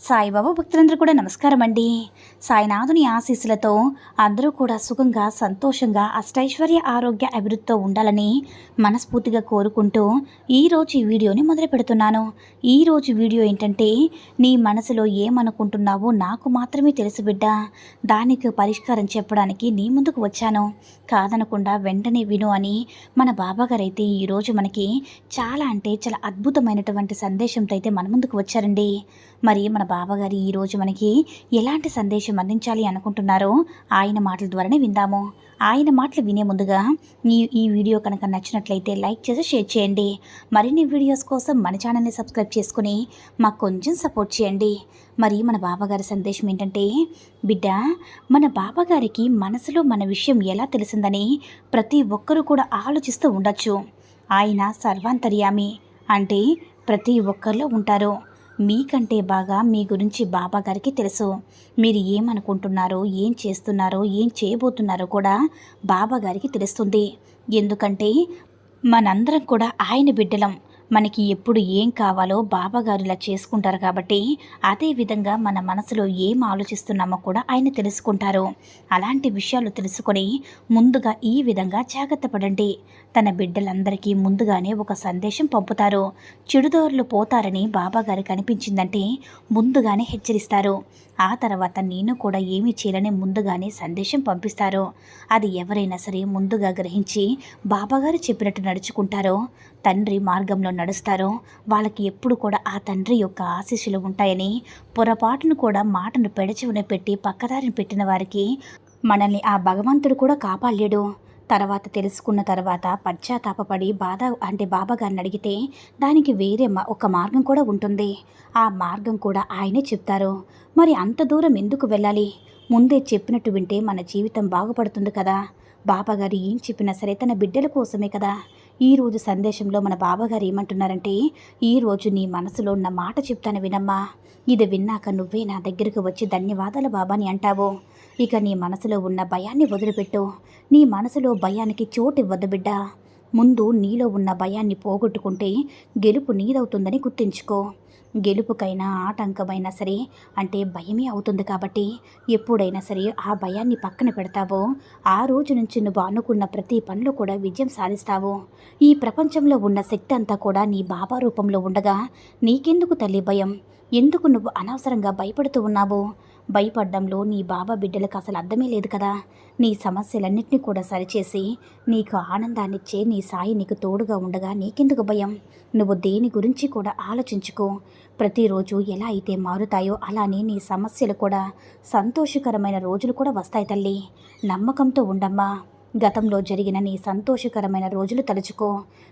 సాయిబాబా భక్తులందరూ కూడా నమస్కారం అండి సాయినాథుని ఆశీస్సులతో అందరూ కూడా సుఖంగా సంతోషంగా అష్టైశ్వర్య ఆరోగ్య అభివృద్ధితో ఉండాలని మనస్ఫూర్తిగా కోరుకుంటూ ఈరోజు ఈ వీడియోని మొదలు పెడుతున్నాను. ఈరోజు వీడియో ఏంటంటే నీ మనసులో ఏమనుకుంటున్నావో నాకు మాత్రమే తెలుసు బిడ్డ. దానికి పరిష్కారం చెప్పడానికి నీ ముందుకు వచ్చాను. కాదనకుండా వెంటనే విను అని మన బాబాగారు అయితే ఈరోజు మనకి చాలా అంటే చాలా అద్భుతమైనటువంటి సందేశంతో అయితే మన ముందుకు వచ్చారండి. మరి మన బాబాగారు ఈరోజు మనకి ఎలాంటి సందేశం అందించాలి అనుకుంటున్నారో ఆయన మాటల ద్వారానే విందాము. ఆయన మాటలు వినే ముందుగా ఈ ఈ వీడియో కనుక నచ్చినట్లయితే లైక్ చేసి షేర్ చేయండి. మరిన్ని వీడియోస్ కోసం మన ఛానల్ని సబ్స్క్రైబ్ చేసుకుని మాకు కొంచెం సపోర్ట్ చేయండి. మరి మన బాబాగారి సందేశం ఏంటంటే బిడ్డ మన బాబాగారికి మనసులో మన విషయం ఎలా తెలిసిందని ప్రతి ఒక్కరూ కూడా ఆలోచిస్తూ ఉండొచ్చు. ఆయన సర్వాంతర్యామి. అంటే ప్రతి ఒక్కరిలో ఉంటారు. మీకంటే బాగా మీ గురించి బాబా గారికి తెలుసు. మీరు ఏమనుకుంటున్నారో ఏం చేస్తున్నారో ఏం చేయబోతున్నారో కూడా బాబా గారికి తెలుస్తుంది. ఎందుకంటే మనందరం కూడా ఆయన బిడ్డలం. మనకి ఎప్పుడు ఏం కావాలో బాబాగారు ఇలా చేసుకుంటారు కాబట్టి అదే విధంగా మన మనసులో ఏం ఆలోచిస్తున్నామో కూడా ఆయన తెలుసుకుంటారు. అలాంటి విషయాలు తెలుసుకొని ముందుగా ఈ విధంగా జాగ్రత్త పడండి. తన బిడ్డలందరికీ ముందుగానే ఒక సందేశం పంపుతారు. చెడుదారులు పోతారని బాబాగారు కనిపించిందంటే ముందుగానే హెచ్చరిస్తారు. ఆ తర్వాత నేను కూడా ఏమీ చేయాలని ముందుగానే సందేశం పంపిస్తారు. అది ఎవరైనా సరే ముందుగా గ్రహించి బాబాగారు చెప్పినట్టు నడుచుకుంటారో. తండ్రి మార్గంలో నడుస్తారో వాళ్ళకి ఎప్పుడు కూడా ఆ తండ్రి యొక్క ఆశీస్సులు ఉంటాయని పొరపాటును కూడా మాటను పెడచెవిన పెట్టి పక్కదారిని పెట్టిన వారికి మనల్ని ఆ భగవంతుడు కూడా కాపాడలేడు. తర్వాత తెలుసుకున్న తర్వాత పశ్చాత్తాపపడి బాధ అంటే బాబాగారిని అడిగితే దానికి వేరే మా- ఒక మార్గం కూడా ఉంటుంది. ఆ మార్గం కూడా ఆయనే చెప్తారు. మరి అంత దూరం ఎందుకు వెళ్ళాలి? ముందే చెప్పినట్టు వింటే మన జీవితం బాగుపడుతుంది కదా. బాబాగారు ఏం చెప్పినా సరే తన బిడ్డల కోసమే కదా. ఈరోజు సందేశంలో మన బాబాగారు ఏమంటున్నారంటే ఈరోజు నీ మనసులో ఉన్న మాట చెప్తాను వినమ్మా. ఇది విన్నాక నువ్వే నా దగ్గరకు వచ్చి ధన్యవాదాలు బాబాని అంటావు. ఇక నీ మనసులో ఉన్న భయాన్ని వదిలిపెట్టు. నీ మనసులో భయానికి చోటు ఇవ్వద్దు బిడ్డ. ముందు నీలో ఉన్న భయాన్ని పోగొట్టుకుంటే గెలుపు నీదవుతుందని గుర్తుంచుకో. గెలుపుకైనా ఆటంకమైనా సరే అంటే భయమే అవుతుంది కాబట్టి ఎప్పుడైనా సరే ఆ భయాన్ని పక్కన పెడతావో ఆ రోజు నుంచి నువ్వు అనుకున్న ప్రతి పనిలో కూడా విజయం సాధిస్తావు. ఈ ప్రపంచంలో ఉన్న శక్తి అంతా కూడా నీ బాబా రూపంలో ఉండగా నీకెందుకు తల్లి భయం? ఎందుకు నువ్వు అనవసరంగా భయపడుతూ ఉన్నావు? భయపడ్డంలో నీ బాబా బిడ్డలకు అసలు అర్థమే లేదు కదా. నీ సమస్యలన్నింటినీ కూడా సరిచేసి నీకు ఆనందాన్నిచ్చే నీ సాయి నీకు తోడుగా ఉండగా నీకెందుకు భయం? నువ్వు దేని గురించి కూడా ఆలోచించుకో. ప్రతిరోజు ఎలా అయితే మారుతాయో అలానే నీ సమస్యలు కూడా సంతోషకరమైన రోజులు కూడా వస్తాయి తల్లి. నమ్మకంతో ఉండమ్మా. గతంలో జరిగిన నీ సంతోషకరమైన రోజులు తలుచుకో.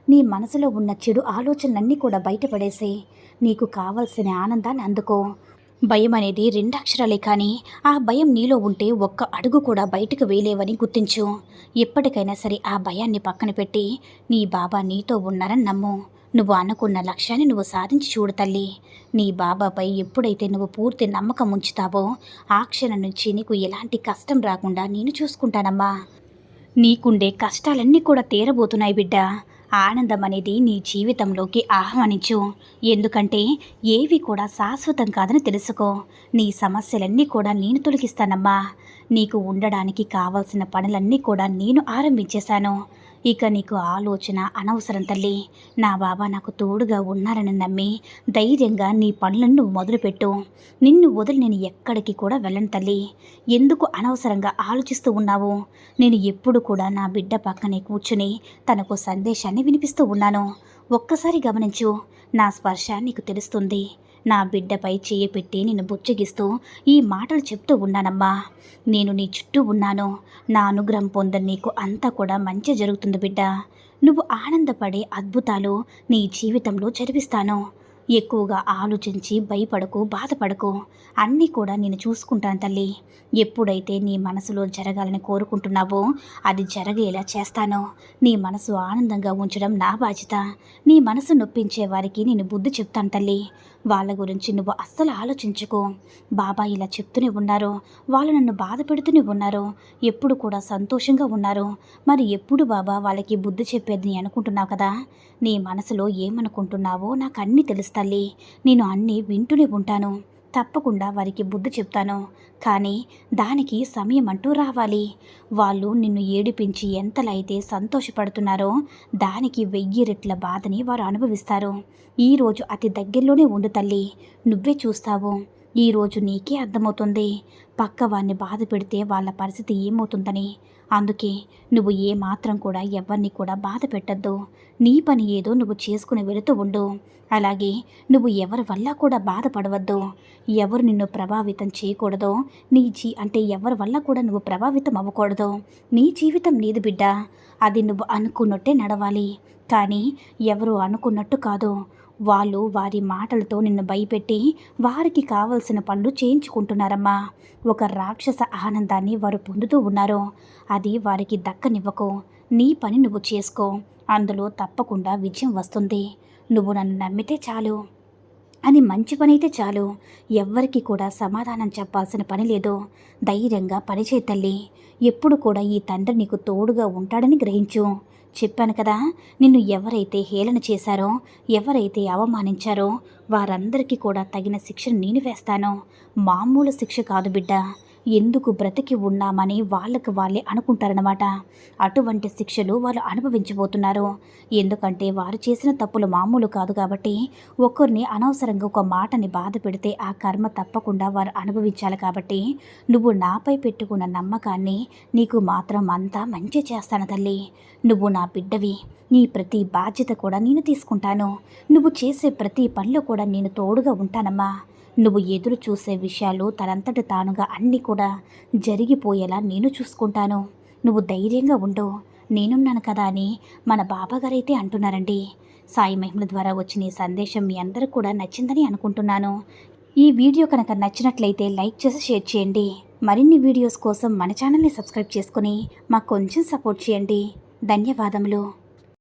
నీ మనసులో ఉన్న చెడు ఆలోచనలన్నీ కూడా బయటపడేసి నీకు కావలసిన ఆనందాన్ని అందుకో. భయం అనేది రెండక్షరాలే కానీ ఆ భయం నీలో ఉంటే ఒక్క అడుగు కూడా బయటకు వేయలేవని గుర్తించు. ఎప్పటికైనా సరే ఆ భయాన్ని పక్కన పెట్టి నీ బాబా నీతో ఉన్నారని నమ్ము. నువ్వు అనుకున్న లక్ష్యాన్ని నువ్వు సాధించి చూడు తల్లి. నీ బాబాపై ఎప్పుడైతే నువ్వు పూర్తి నమ్మకం ఉంచుతావో ఆ క్షణం నుంచి నీకు ఎలాంటి కష్టం రాకుండా నేను చూసుకుంటానమ్మా. నీకుండే కష్టాలన్నీ కూడా తీరబోతున్నాయి బిడ్డ. ఆనందం అనేది నీ జీవితంలోకి ఆహ్వానించు. ఎందుకంటే ఏవి కూడా శాశ్వతం కాదని తెలుసుకో. నీ సమస్యలన్నీ కూడా నేను తొలగిస్తానమ్మా. నీకు ఉండడానికి కావాల్సిన పనులన్నీ కూడా నేను ఆరంభించేశాను. ఇక నీకు ఆలోచన అనవసరం తల్లి. నా బాబా నాకు తోడుగా ఉన్నారని నమ్మి ధైర్యంగా నీ పనులను నువ్వు మొదలుపెట్టు. నిన్ను వదిలి నేను ఎక్కడికి కూడా వెళ్ళను తల్లి. ఎందుకు అనవసరంగా ఆలోచిస్తూ ఉన్నావు? నేను ఎప్పుడు కూడా నా బిడ్డ పక్కనే కూర్చుని తనకు సందేశాన్ని వినిపిస్తూ ఉన్నాను. ఒక్కసారి గమనించు నా స్పర్శ నీకు తెలుస్తుంది. నా బిడ్డపై చేయి పెట్టి నిన్ను బుచ్చగిస్తూ ఈ మాటలు చెప్తూ ఉన్నానమ్మా. నేను నీ చుట్టూ ఉన్నాను. నా అనుగ్రహం పొందని నీకు అంతా కూడా మంచి జరుగుతుంది బిడ్డ. నువ్వు ఆనందపడే అద్భుతాలు నీ జీవితంలో జరిపిస్తాను. ఎక్కువగా ఆలోచించి భయపడకు బాధపడకు. అన్నీ కూడా నేను చూసుకుంటాను తల్లి. ఎప్పుడైతే నీ మనసులో జరగాలని కోరుకుంటున్నావో అది జరగేలా చేస్తాను. నీ మనసు ఆనందంగా ఉంచడం నా బాధ్యత. నీ మనసు నొప్పించే వారికి నేను బుద్ధి చెప్తాను తల్లి. వాళ్ళ గురించి నువ్వు అస్సలు ఆలోచించుకో. బాబా ఇలా చెప్తూనే ఉన్నారు. వాళ్ళు నన్ను బాధ పెడుతూనే ఉన్నారు. ఎప్పుడు కూడా సంతోషంగా ఉన్నారు. మరి ఎప్పుడు బాబా వాళ్ళకి బుద్ధి చెప్పేది అనుకుంటున్నావు కదా? నీ మనసులో ఏమనుకుంటున్నావో నాకు అన్నీ తెలుస్తాయి. తల్లి నేను అన్నీ వింటూనే ఉంటాను. తప్పకుండా వారికి బుద్ధి చెప్తాను. కానీ దానికి సమయం అంటూ రావాలి. వాళ్ళు నిన్ను ఏడిపించి ఎంతలైతే అయితే సంతోషపడుతున్నారో దానికి వెయ్యి రెట్ల బాధని వారు అనుభవిస్తారు. ఈరోజు అతి దగ్గరలోనే ఉండు తల్లి. నువ్వే చూస్తావు. ఈరోజు నీకే అర్థమవుతుంది. పక్క వారిని బాధ పెడితే వాళ్ళ పరిస్థితి ఏమవుతుందని. అందుకే నువ్వు ఏ మాత్రం కూడా ఎవరిని కూడా బాధ పెట్టద్దు. నీ పని ఏదో నువ్వు చేసుకుని వెళుతూ ఉండు. అలాగే నువ్వు ఎవరి వల్ల కూడా బాధపడవద్దు. ఎవరు నిన్ను ప్రభావితం చేయకూడదో నీ జీ అంటే ఎవరి వల్ల కూడా నువ్వు ప్రభావితం అవ్వకూడదు నీ జీవితం నీది బిడ్డ. అది నువ్వు అనుకున్నట్టే నడవాలి. కానీ ఎవరు అనుకున్నట్టు కాదు. వాళ్ళు వారి మాటలతో నిన్ను భయపెట్టి వారికి కావలసిన పనులు చేయించుకుంటున్నారమ్మా. ఒక రాక్షస ఆనందాన్ని వారు పొందుతూ ఉన్నారు. అది వారికి దక్కనివ్వకు. నీ పని నువ్వు చేసుకో. అందులో తప్పకుండా విజయం వస్తుంది. నువ్వు నన్ను నమ్మితే చాలు. అని మంచి పని అయితే చాలు. ఎవ్వరికి కూడా సమాధానం చెప్పాల్సిన పని లేదు. ధైర్యంగా పనిచేయ తల్లి. ఎప్పుడు కూడా ఈ తండ్రి నీకు తోడుగా ఉంటాడని గ్రహించు. చెప్పాను కదా నిన్ను ఎవరైతే హేళన చేశారో ఎవరైతే అవమానించారో వారందరికీ కూడా తగిన శిక్షను నేను వేస్తాను. మామూలు శిక్ష కాదు బిడ్డ. ఎందుకు బ్రతికి ఉన్నామని వాళ్ళకు వాళ్ళే అనుకుంటారనమాట అటువంటి శిక్షలు వాళ్ళు అనుభవించబోతున్నారు. ఎందుకంటే వారు చేసిన తప్పులు మామూలు కాదు కాబట్టి ఒక్కరిని అనవసరంగా ఒక మాటని బాధ పెడితే ఆ కర్మ తప్పకుండా వారు అనుభవించాలి కాబట్టి నువ్వు నాపై పెట్టుకున్న నమ్మకాన్ని నీకు మాత్రం అంతా మంచి చేస్తాను తల్లి. నువ్వు నా బిడ్డవి. నీ ప్రతి బాధ్యత కూడా నేను తీసుకుంటాను. నువ్వు చేసే ప్రతి పనిలో కూడా నేను తోడుగా ఉంటానమ్మా. నువ్వు ఎదురు చూసే విషయాలు తనంతట తానుగా అన్నీ కూడా జరిగిపోయేలా నేను చూసుకుంటాను. నువ్వు ధైర్యంగా ఉండు. నేనున్నాను కదా అని మన బాబాగారైతే అంటున్నారండి. సాయి మహిమల ద్వారా వచ్చిన ఈ సందేశం మీ అందరూ కూడా నచ్చిందని అనుకుంటున్నాను. ఈ వీడియో కనుక నచ్చినట్లయితే లైక్ చేసి షేర్ చేయండి. మరిన్ని వీడియోస్ కోసం మన ఛానల్ని సబ్స్క్రైబ్ చేసుకుని మాకు కొంచెం సపోర్ట్ చేయండి. ధన్యవాదములు.